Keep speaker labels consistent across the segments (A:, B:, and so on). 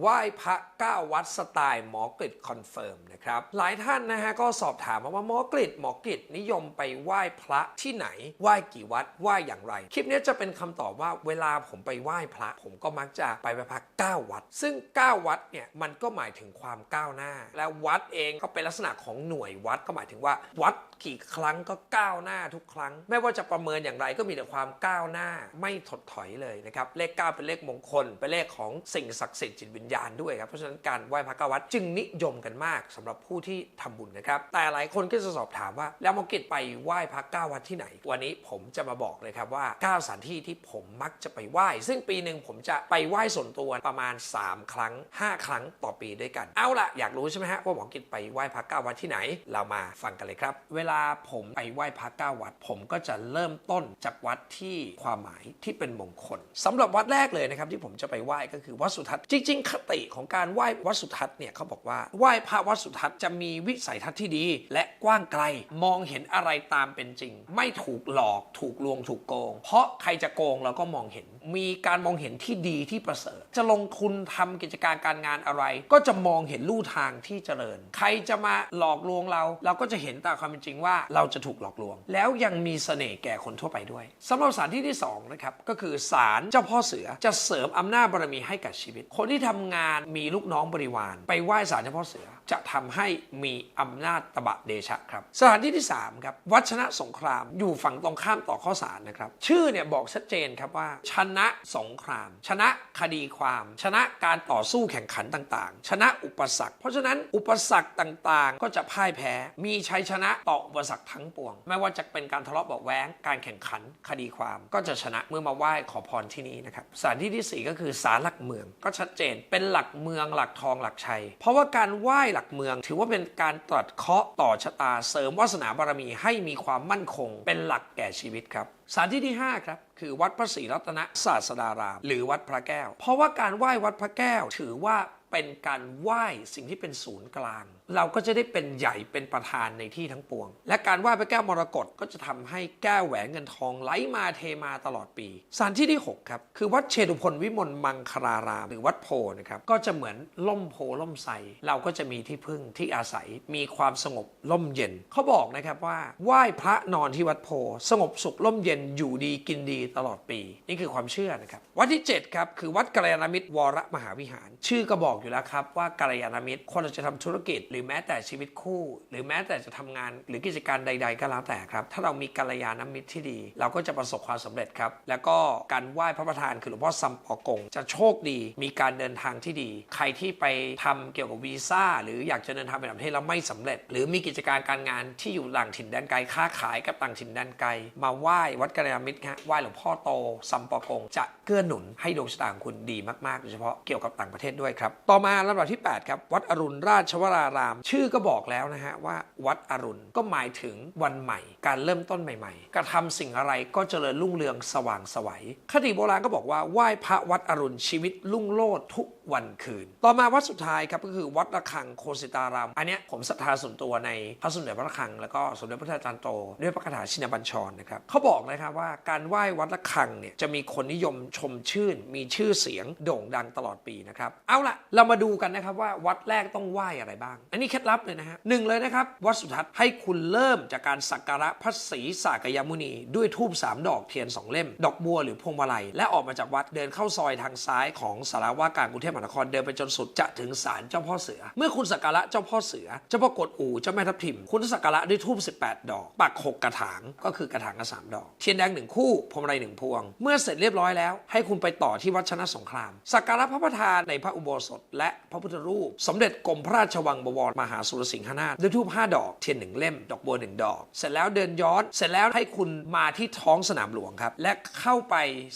A: ไหว้พระ9วัดสไตล์หมอกฤษคอนเฟิร์มนะครับ หลายท่านนะฮะก็สอบถามมาว่าหมอกฤษหมอกฤษนิยมไปไหว้พระที่ไหน ไหว้กี่วัดไหว้อย่างไร คลิปนี้จะเป็นคำตอบว่าเวลาผมไปไหว้พระ ผมก็มักจะไปไหว้พระ9วัด ซึ่ง 9 วัดเนี่ยมันก็หมายถึงความก้าวหน้า และวัดเองก็เป็นลักษณะของหน่วยวัดก็หมายถึงว่า วัดกี่ครั้งก็ก้าวหน้าทุกครั้ง ไม่ว่าจะประเมินอย่างไรก็มีแต่ความก้าวหน้าไม่ถดถอยเลยนะครับเลข 9 เป็นเลขมงคลเป็นเลขของสิ่งศักดิ์สิทธิ์จิตวิญญาณด้วยครับ เพราะฉะนั้นการไหว้พระเก้าวัดจึงนิยมกันมากสำหรับผู้ที่ทำบุญนะครับ แต่หลายคนก็จะสอบถามว่าแล้วมกิจไปไหว้พระเก้าวัดที่ไหน วันนี้ผมจะมาบอกเลยครับว่า9สถานที่ที่ผมมักจะไปไหว้ ซึ่งปีหนึ่งผมจะไปไหว้ส่วนตัวประมาณ 3 ครั้ง 5 ครั้งต่อปีด้วยกัน เอาล่ะอยากรู้ใช่ไหมฮะว่าหมอกิจไปไหว้พระเก้าวัดที่ไหน เรามาฟังกันเลยครับ เวลาผมไปไหว้พระเก้าวัด ผมก็จะเริ่มต้นจากวัดที่ความหมายที่เป็นมงคลสำหรับวัดแรกเลยนะครับที่ผมจะไปไหว้ก็คือวัดสุทัศน์จริง ๆติของการไหว้วัดสุทัศน์เนี่ยเขาบอกว่าไหว้พระวัดสุทัศน์จะมีวิสัยทัศน์ที่ดี และกว้างไกลมองเห็นอะไรตามเป็นจริง ไม่ถูกหลอกถูกลวงถูกโกง เพราะใครจะโกงเราก็มองเห็น มีการมองเห็นที่ดีที่ประเสริฐ จะลงทุนทำกิจการการงานอะไร ก็จะมองเห็นลู่ทางที่เจริญ ใครจะมาหลอกลวงเรา เราก็จะเห็นตามความเป็นจริงว่าเราจะถูกหลอกลวง แล้วยังมีเสน่ห์แก่คนทั่วไปด้วยสำหรับสานที่ที่สองนะครับก็คือศาลเจ้าพ่อเสือจะเสริมอำนาจบารมีให้กับชีวิต คนที่ทำงานมีลูกน้องบริวาร ไปไหว้ศาลเจ้าพ่อเสือ จะทำให้มีอำนาจตบะเดชะครับ สถานที่ที่ 3 ครับ วัชนะสงครามอยู่ฝั่งตรงข้ามต่อข้อสารนะครับ ชื่อเนี่ยบอกชัดเจนครับว่า ชนะสงคราม ชนะคดีความ ชนะการต่อสู้แข่งขันต่างๆ ชนะอุปสรรค เพราะฉะนั้นอุปสรรคต่างๆ ก็จะพ่ายแพ้ มีชัยชนะต่ออุปสรรคทั้งปวง ไม่ว่าจะเป็นการทะเลาะเบาะแว้งการแข่งขันคดีความ ก็จะชนะเมื่อมาไหว้ขอพรที่นี่นะครับสถานที่ที่สี่ก็คือศาลหลักเมืองก็ชัดเจนเป็นหลักเมืองหลักทองหลักชัย เพราะว่าการไหว้หลักเมือง ถือว่าเป็นการตรัสเคาะต่อชะตาเสริมวาสนาบารมีให้มีความมั่นคง เป็นหลักแก่ชีวิตครับสถานที่ที่ 5 ครับ คือวัดพระศรีรัตนศาสดาราม หรือวัดพระแก้ว เพราะว่าการไหว้วัดพระแก้ว ถือว่า เป็นการไหว้สิ่งที่เป็นศูนย์กลาง เราก็จะได้เป็นใหญ่เป็นประธานในที่ทั้งปวง และการไหว้พระแก้วมรกตก็จะทำให้แก้วแหวนเงินทองไหลมาเทมาตลอดปีสถานที่ที่ 6 ครับ คือวัดเชตุพนวิมลมังคลารามหรือวัดโพนะครับก็จะเหมือนล่มโพล่มไทรเราก็จะมีที่พึ่งที่อาศัยมีความสงบล่มเย็นเขาบอกนะครับว่าไหว้พระนอนที่วัดโพ สงบสุขล่มเย็นอยู่ดีกินดีตลอดปี นี่คือความเชื่อนะครับวัดที่ 7 ครับ คือวัดกัลยาณมิตรวรมหาวิหาร ชื่อก็บอกอยู่แล้วครับว่ากัลยาณมิตรคนเราจะทำธุรกิจ หรือแม้แต่ชีวิตคู่ หรือแม้แต่จะทำงาน หรือกิจการใด ๆ ก็แล้วแต่ครับ ถ้าเรามีกัลยาณมิตรที่ดี เราก็จะประสบความสำเร็จครับ แล้วก็การไหว้พระประธานคือหลวงพ่อซัมปอกง จะโชคดี มีการเดินทางที่ดี ใครที่ไปทำเกี่ยวกับวีซ่า หรืออยากจะเดินทางไปต่างประเทศแล้วไม่สำเร็จ หรือมีกิจการการงานที่อยู่ต่างถิ่นแดนไกลค้าขายกับต่างถิ่นแดนไกล มาไหว้วัดกัลยาณมิตรฮะไหว้หลวงพ่อโตซัมปอกง จะเกื้อหนุนให้ดวงชะตาของคุณดีมากๆโดยเฉพาะเกี่ยวกับต่างประเทศด้วยครับต่อมาลำดับที่ 8 ครับ วัดอรุณราชวราราม ชื่อก็บอกแล้วนะฮะว่า วัดอรุณก็หมายถึงวันใหม่ การเริ่มต้นใหม่ ๆ กระทำสิ่งอะไรก็เจริญรุ่งเรืองสว่างไสวัยคติโบราณก็บอกว่าไหว้พระวัดอรุณชีวิตรุ่งโรจน์ทุก วันคืน ต่อมาวัดสุดท้ายครับก็คือวัดระฆังโคสิตาราม อันนี้ผมศรัทธาส่วนตัวในพระสมเด็จพระระฆัง แล้วก็สมเด็จพระเทพอาจารย์โตด้วยพระคาถาชินบัญชรนะครับเขาบอกนะครับว่าการไหว้วัดระฆังเนี่ยจะมีคนนิยมชมชื่น มีชื่อเสียงโด่งดังตลอดปีนะครับเอาละเรามาดูกันนะครับว่าวัดแรกต้องไหว้อะไรบ้าง อันนี้เคล็ดลับเลยนะฮะหนึ่งเลยนะครับวัดสุทัศน์ให้คุณเริ่มจากการสักการะพระศรีสากยมุนี ด้วยทูบสามดอกเทียนสองเล่ม ดอกบัวหรือพวงมาลัยและออกมาจากวัดเดินเข้าซอยทางซ้ายของสารว่าการกรุงเทพมหานครเดินไปจนสุดจะถึงศาลเจ้าพ่อเสือ เมื่อคุณสักการะเจ้าพ่อเสือ เจ้าพ่อกดอู่เจ้าแม่ทับทิม คุณสักการะด้วยทูบ18 ดอก ปักหกกระถางก็คือกระถางละสามดอก เทียนแดงหนึ่งคู่พวงมาลัยหนึ่งพวง เมื่อเสร็จเรียบร้อยแล้ว ให้คุณไปต่อที่วัดชนะสงคราม สักการะพระประธานในพระอุโบสถ และพระพุทธรูป สมเด็จกรมพระราชวังบวรมหาสุรสิงหนาถด้วยทูบ5ดอก เทียนหนึ่งเล่ม ดอกบัวหนึ่งดอก เสร็จแล้วเดินย้อนเสร็จแล้วให้คุณมาที่ท้องสนามหลวงครับและเข้าไป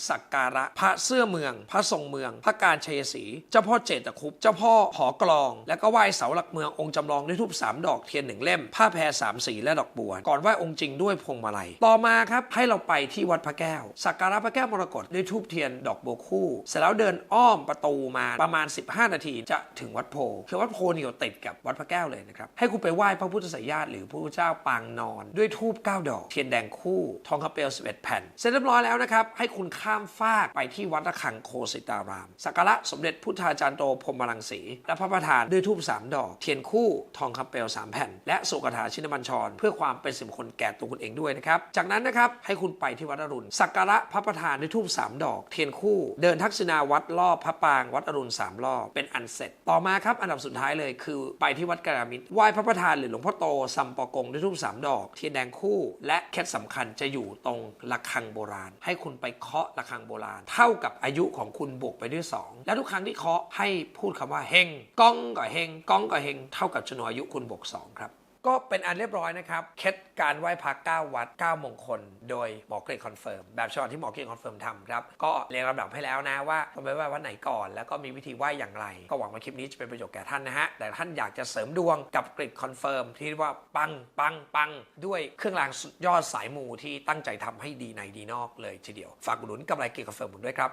A: สักการะพระเสื้อเมือง พระทรงเมือง พระการชัยศรีเจ้าพ่อเจตคุปเจ้าพ่อหอกลอง แล้วก็ไหว้เสาหลักเมืององค์จำลองด้วยทูบสามดอกเทียนหนึ่งเล่ม ผ้าแพรสามสีและดอกบัว ก่อนไหว้องค์จริงด้วยพวงมาลัย ต่อมาครับให้เราไปที่วัดพระแก้ว สักการะพระแก้วมรกตด้วยทูบเทียนดอกบัวคู่ เสร็จแล้วเดินอ้อมประตูมาประมาณ 15 นานาทีจะถึงวัดโพคือวัดโพนี่อยู่ติดกับวัดพระแก้วเลยนะครับ ให้คุณไปไหว้พระพุทธสยญาติหรือพระพุทธเจ้าปางนอน ด้วยทูบ9ดอก เทียนแดงคู่ ทองคำเปลว11 แผ่น เสร็จเรียบร้อยแล้วนะครับ ให้คุณข้ามฟากไปที่วัดระฆังโคสิตาราม สักการะสมเด็จพุทธาจารย์โตพรหมรังสี และพระประธานด้วยทูบ3ดอก เทียนคู่ทองคำเปลว3แผ่น และสุกถาชินบัญชร เพื่อความเป็นสิริมงคลแก่ตัวคุณเองด้วยนะครับ จากนั้นนะครับให้คุณไปที่วัดอรุณสักการะพระประธานด้วยทูบ3ดอก เทียนคู่ เดินทักษิณาวัดรอบพระปางวัดอรุณสามรอบเป็นอันเสร็จ ต่อมาครับอันดับสุดท้ายเลยคือไปที่วัดกระมิตรไหว้พระประธานหรือหลวงพ่อโตซัมปอกงด้วยทูบสามดอก เทียนแดงคู่ และเคล็ดสำคัญจะอยู่ตรงระฆังโบราณ ให้คุณไปเคาะระฆังโบราณ เท่ากับอายุของคุณบวกไปด้วย 2 และทุกครั้งที่เคาะให้พูดคำว่าเฮงก้องก็เฮงก้องก็เฮงเท่ากับชนวนอายุคุณบวก2ครับก็เป็นอันเรียบร้อยนะครับ เคล็ดการไหว้พระ9วัด 9 มงคล โดยหมอเกรดคอนเฟิร์ม แบบฉบับที่หมอเกรดคอนเฟิร์มทำครับ ก็เรียงลำดับให้แล้วนะว่าไปไหว้วัดไหนก่อน แล้วก็มีวิธีไหว้อย่างไร ก็หวังว่าคลิปนี้จะเป็นประโยชน์แก่ท่านนะฮะ แต่ท่านอยากจะเสริมดวงกับเกรดคอนเฟิร์มที่เรียกว่าปังปังปังด้วยเครื่องรางสุดยอดสายมูที่ตั้งใจทำให้ดีในดีนอกเลยทีเดียว ฝากอุดหนุนกำไรเกรดคอนเฟิร์มผมด้วยครับ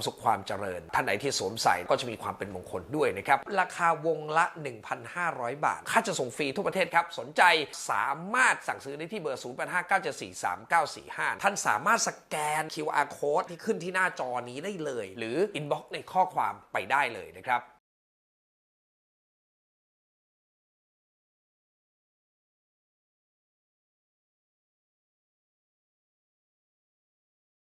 A: สุขความเจริญ ท่านไหนที่สวมใส่ก็จะมีความเป็นมงคลด้วยนะครับ ราคาวงละ 1,500 บาท ค่าจะส่งฟรีทั่วประเทศครับ สนใจสามารถสั่งซื้อได้ที่เบอร์ 0859743945 ท่านสามารถสแกน QR code ที่ขึ้นที่หน้าจอนี้ได้เลย หรือ inbox ในข้อความไปได้เลยนะครับ